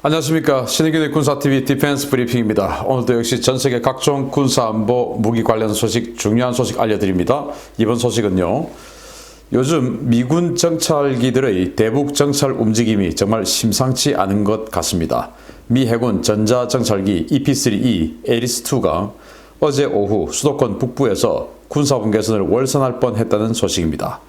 안녕하십니까 신의균의 군사TV 디펜스 브리핑입니다. 오늘도 역시 전 세계 각종 군사안보 무기 관련 소식 중요한 소식 알려드립니다. 이번 소식은요. 요즘 미군 정찰기들의 대북 정찰 움직임이 정말 심상치 않은 것 같습니다. 미 해군 전자정찰기 EP-3E 에리스-2가 어제 오후 수도권 북부에서 군사분 개선을 월선할 뻔했다는 소식입니다.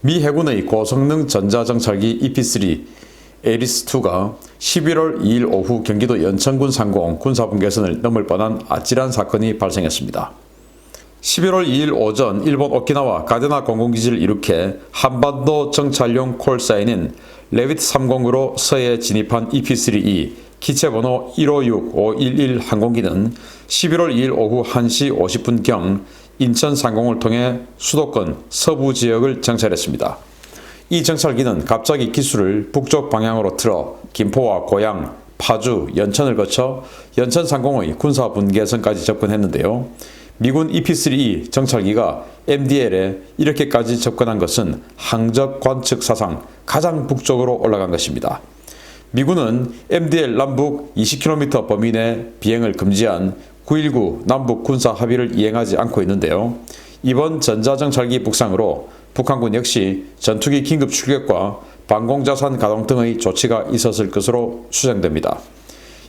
미 해군의 고성능 전자정찰기 EP-3 에리스2가 11월 2일 오후 경기도 연천군 상공 군사분 개선을 넘을 뻔한 아찔한 사건이 발생했습니다. 11월 2일 오전 일본 오키나와 가데나 공군기지를 이룩해 한반도 정찰용 콜사인인 레비트 30으로 서해에 진입한 EP-3E 기체 번호 156511 항공기는 11월 2일 오후 1시 50분경 인천 상공을 통해 수도권 서부 지역을 정찰했습니다. 이 정찰기는 갑자기 기수를 북쪽 방향으로 틀어 김포와 고양, 파주, 연천을 거쳐 연천 상공의 군사 분계선까지 접근했는데요. 미군 EP-3E 정찰기가 MDL에 이렇게까지 접근한 것은 항적 관측 사상 가장 북쪽으로 올라간 것입니다. 미군은 MDL 남북 20km 범위 내 비행을 금지한 9.19 남북 군사 합의를 이행하지 않고 있는데요. 이번 전자정찰기 북상으로 북한군 역시 전투기 긴급 출격과 방공자산 가동 등의 조치가 있었을 것으로 추정됩니다.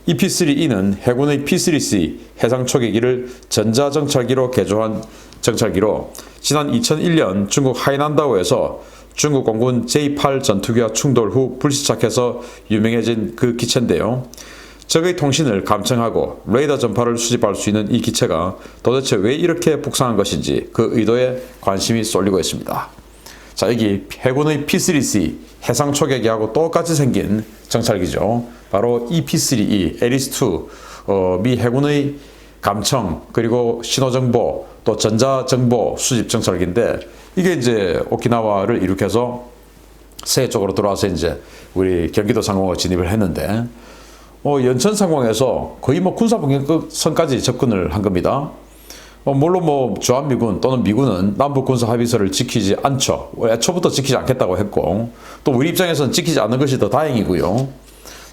EP-3E는 해군의 P-3C 해상 초계기를 전자정찰기로 개조한 정찰기로 지난 2001년 중국 하이난다오에서 중국 공군 J-8 전투기와 충돌 후 불시착해서 유명해진 그 기체인데요. 적의 통신을 감청하고 레이더 전파를 수집할 수 있는 이 기체가 도대체 왜 이렇게 북상한 것인지 그 의도에 관심이 쏠리고 있습니다. 자, 여기 해군의 P-3C 해상 초계기하고 똑같이 생긴 정찰기죠. 바로 EP-3E, 에리스-2, 어, 미 해군의 감청 그리고 신호 정보 또 전자 정보 수집 정찰기인데 이게 이제 오키나와를 이룩해서 서해 쪽으로 들어와서 이제 우리 경기도 상공으로 진입을 했는데 어, 연천 상공에서 거의 뭐 군사 분계선까지 접근을 한 겁니다. 어, 물론 뭐 주한미군 또는 미군은 남북 군사 합의서를 지키지 않죠. 애초부터 지키지 않겠다고 했고 또 우리 입장에서는 지키지 않는 것이 더 다행이고요.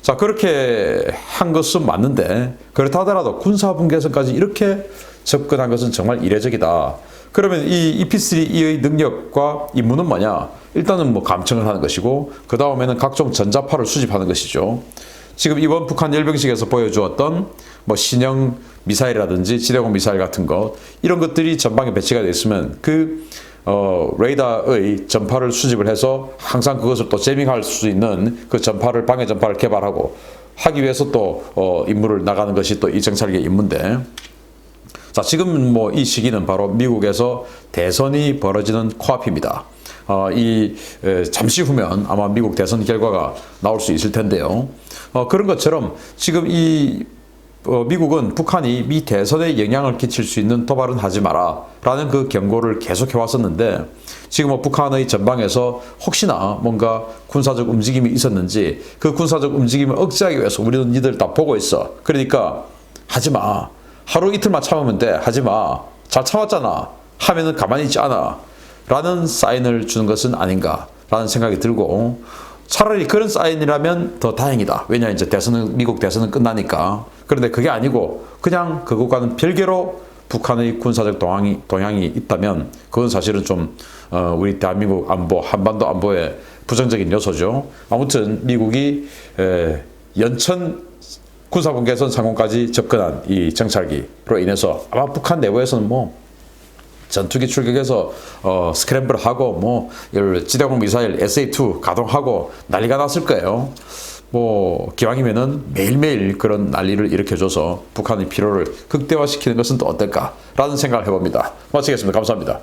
자 그렇게 한 것은 맞는데 그렇다 하더라도 군사 분계선까지 이렇게 접근한 것은 정말 이례적이다. 그러면 이 EP3E의 능력과 임무는 뭐냐? 일단은 뭐 감청을 하는 것이고 그 다음에는 각종 전자파를 수집하는 것이죠. 지금 이번 북한 열병식에서 보여주었던 뭐 신형 미사일이라든지 지대공 미사일 같은 것 이런 것들이 전방에 배치가 되어 있으면 그 어, 레이더의 전파를 수집을 해서 항상 그것을 또 재밍할 수 있는 그 전파를 방해 전파를 개발하고 하기 위해서 또 어, 임무를 나가는 것이 또 이 정찰기의 임무인데 자 지금 뭐 이 시기는 바로 미국에서 대선이 벌어지는 코앞입니다. 어, 이 에, 잠시 후면 아마 미국 대선 결과가 나올 수 있을 텐데요. 어, 그런 것처럼 지금 이 어, 미국은 북한이 미 대선에 영향을 끼칠 수 있는 도발은 하지 마라 라는 그 경고를 계속 해 왔었는데 지금 뭐 북한의 전방에서 혹시나 뭔가 군사적 움직임이 있었는지 그 군사적 움직임을 억제하기 위해서 우리는 니들 다 보고 있어. 그러니까 하지 마. 하루 이틀만 참으면 돼. 하지 마잘 참았잖아. 하면은 가만히 있지 않아. 라는 사인을 주는 것은 아닌가 라는 생각이 들고 차라리 그런 사인이라면 더 다행이다. 왜냐 이제 대선은 미국 대선은 끝나니까. 그런데 그게 아니고 그냥 그것과는 별개로 북한의 군사적 동향이 동향이 있다면 그건 사실은 좀 어, 우리 대한민국 안보 한반도 안보에 부정적인 요소죠. 아무튼 미국이 에, 연천 군사분계선 상공까지 접근한 이 정찰기로 인해서 아마 북한 내부에서는 뭐 전투기 출격해서 어, 스크램블 하고 뭐 지대공 미사일 SA2 가동하고 난리가 났을 거예요. 뭐 기왕이면은 매일매일 그런 난리를 일으켜줘서 북한의 피로를 극대화시키는 것은 또 어떨까라는 생각을 해봅니다. 마치겠습니다. 감사합니다.